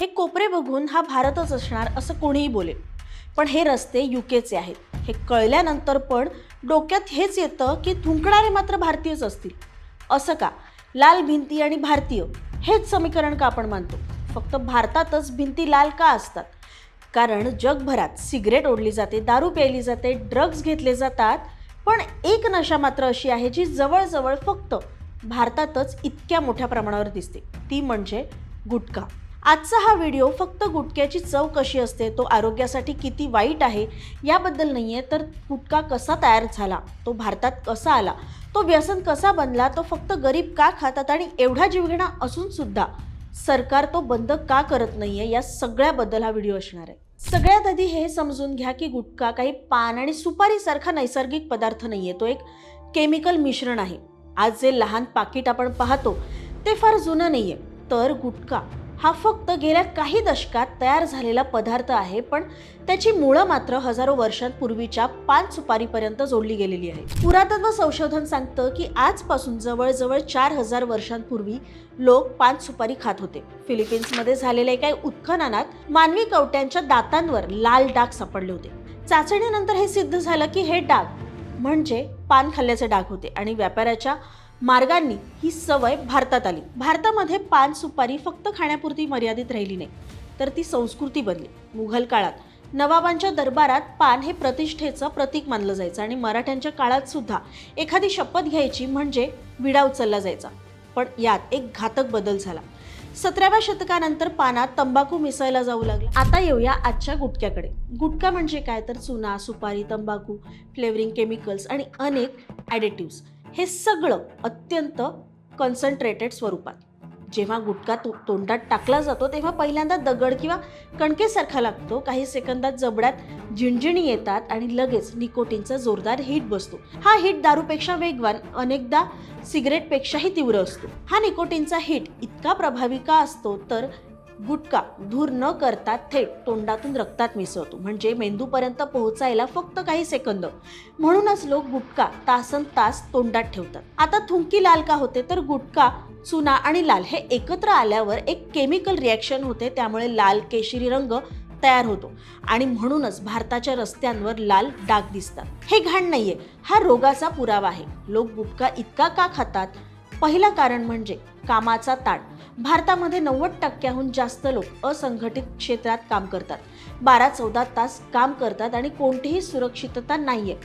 हे कोपरे बघून हा भारतच असणार असं कोणीही बोलेल. पण हे रस्ते युकेचे आहेत. हे कळल्यानंतर पण डोक्यात हेच येतं की थुंकणारे मात्र भारतीयच असतील. असं का? लाल भिंती आणि भारतीय हेच समीकरण का आपण मानतो? फक्त भारतातच भिंती लाल का असतात? कारण जगभरात सिगरेट ओढली जाते दारू प्यायली जाते ड्रग्ज घेतले जातात. पण एक नशा मात्र अशी आहे जी जवळजवळ फक्त भारतातच इतक्या मोठ्या प्रमाणावर दिसते. ती म्हणजे गुटखा. आजचा हा व्हिडिओ फक्त गुटख्याची चव कशी असते तो आरोग्यासाठी किती वाईट आहे याबद्दल नाही आहे तर गुटखा कसा तयार झाला तो भारतात कसा आला तो व्यसन कसा बनला तो फक्त गरीब का खातात आणि एवढा जीवघेणा असूनसुद्धा सरकार तो बंद का करत नाही आहे या सगळ्याबद्दल हा व्हिडिओ असणार आहे. सगळ्यात आधी हे समजून घ्या की गुटखा काही पान आणि सुपारीसारखा नैसर्गिक पदार्थ नाही आहे तो एक केमिकल मिश्रण आहे. आज जे लहान पाकिट आपण पाहतो ते फार जुनं नाही आहे तर गुटखा हा फक्त गेल्या काही दशकात तयार झालेला पदार्थ आहे पण त्याची मुळं मात्र हजारो वर्षांपूर्वीच्या पान सुपारीपर्यंत जोडली गेलेली आहे. पुरातत्व संशोधन सांगतं की आजपासून जवळजवळ चार हजार वर्षांपूर्वी लोक पान सुपारी खात होते. फिलिपिन्समध्ये झालेल्या एका उत्खननात मानवी कवट्यांच्या दातांवर लाल डाग सापडले होते. चाचणीनंतर हे सिद्ध झालं की हे डाग म्हणजे पान खाल्ल्याचे डाग होते आणि व्यापाऱ्याच्या मार्गांनी ही सवय भारतात आली. भारतामध्ये पान सुपारी फक्त खाण्यापुरती मर्यादित राहिली नाही तर ती संस्कृती बनली. मुघल काळात नवाबांच्या दरबारात पान हे प्रतिष्ठेचं प्रतीक मानलं जायचं आणि मराठ्यांच्या काळात सुद्धा एखादी शपथ घ्यायची म्हणजे विडा उचलला जायचा. पण यात एक घातक बदल झाला. सतराव्या शतकानंतर पानात तंबाखू मिसळला जाऊ लागला. आता येऊया आजच्या गुटक्याकडे गुटखा म्हणजे काय? तर चुना सुपारी तंबाखू फ्लेवरिंग केमिकल्स आणि अनेक ॲडिटिव्स हे सगळं अत्यंत कॉन्सन्ट्रेटेड स्वरूपात. जेव्हा गुटखा तो तोंडात टाकला जातो तेव्हा पहिल्यांदा दगड किंवा कणकेसारखा लागतो. काही सेकंदात जबड्यात झिणझिणी येतात आणि लगेच निकोटीनचा जोरदार हिट बसतो. हा हिट दारूपेक्षा वेगवान अनेकदा सिगरेटपेक्षाही तीव्र असतो. हा निकोटीनचा हिट इतका प्रभावी का असतो तर गुटखा धूर न करता थेट तोंडातून रक्तात मिसळतो. म्हणजे मेंदूपर्यंत पोहोचायला फक्त काही सेकंद. म्हणूनच लोक गुटखा तासन तास तोंडात ठेवतात. आता थुंकी लाल का होते? तर गुटखा चुना आणि लाल हे एकत्र आल्यावर एक केमिकल रिॲक्शन होते. त्यामुळे लाल केशरी रंग तयार होतो. आणि म्हणूनच भारताच्या रस्त्यांवर लाल डाग दिसतात. हे घाण नाहीये. हा रोगाचा पुरावा आहे. लोक गुटखा इतका का खातात? पहिलं कारण म्हणजे कामाचा ताण. भारतामध्ये नव्वद टक्क्याहून जास्त लोक असंघटित क्षेत्रात काम करतात. बारा चौदा तास काम करतात आणि कोणतीही सुरक्षितता नाहीये.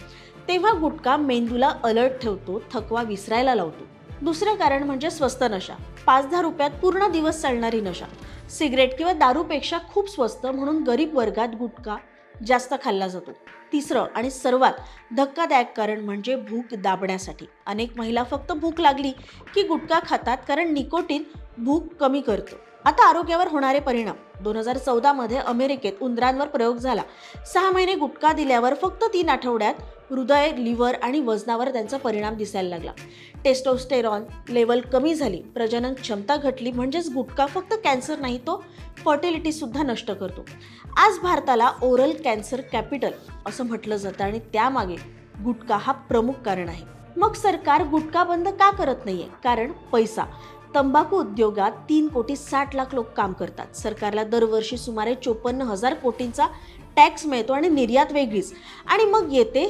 तेव्हा गुटखा मेंदूला अलर्ट ठेवतो थकवा विसरायला लावतो. दुसरं कारण म्हणजे स्वस्त नशा. पाच दहा रुपयात पूर्ण दिवस चालणारी नशा. सिगरेट किंवा दारूपेक्षा खूप स्वस्त म्हणून गरीब वर्गात गुटखा जास्त खाल्ला जातो. तिसरं आणि सर्वात धक्कादायक कारण म्हणजे भूक दाबण्यासाठी. अनेक महिला फक्त भूक लागली की गुटखा खातात कारण निकोटीन भूक कमी करतो. आता आरोग्यावर होणारे परिणाम. दोन हजार चौदामध्ये अमेरिकेत उंदरांवर प्रयोग झाला. सहा महिने गुटखा दिल्यावर फक्त तीन आठवड्यात हृदय लिव्हर आणि वजनावर त्यांचा परिणाम दिसायला लागला. टेस्टोस्टेरॉन लेवल कमी झाली. प्रजनन क्षमता घटली म्हणजेच गुटखा फक्त कॅन्सर नाही तो फर्टिलिटी सुद्धा नष्ट करतो. आज भारताला ओरल कॅन्सर कॅपिटल असं म्हटलं जातं आणि त्यामागे गुटखा हा प्रमुख कारण आहे. मग सरकार गुटखा बंद का करत नाहीये? कारण पैसा. तंबाखू उद्योगात तीन कोटी साठ लाख लोक काम करतात. सरकारला दरवर्षी सुमारे चोपन्न हजार कोटींचा टॅक्स मिळतो आणि निर्यात वेगळीच. आणि मग येते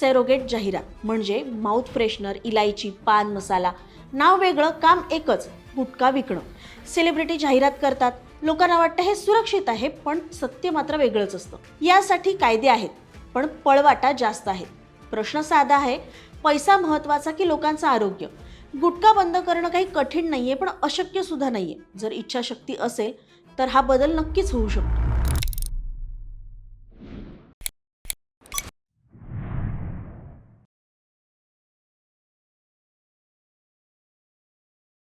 सेरोगेट जाहिरात म्हणजे माउथ फ्रेशनर इलायची पान मसाला. नाव वेगळं काम एकच गुटखा विकणं. सेलिब्रिटी जाहिरात करतात. लोकांना वाटतं हे सुरक्षित आहे पण सत्य मात्र वेगळंच असतं. यासाठी कायदे आहेत पण पळवाटा जास्त आहेत प्रश्न साधा आहे पैसा महत्त्वाचा की लोकांचं आरोग्य? गुटखा बंद करणं काही कठीण नाही आहे पण अशक्य सुद्धा आहे जर इच्छाशक्ती असेल तर हा बदल नक्कीच होऊ शकतो.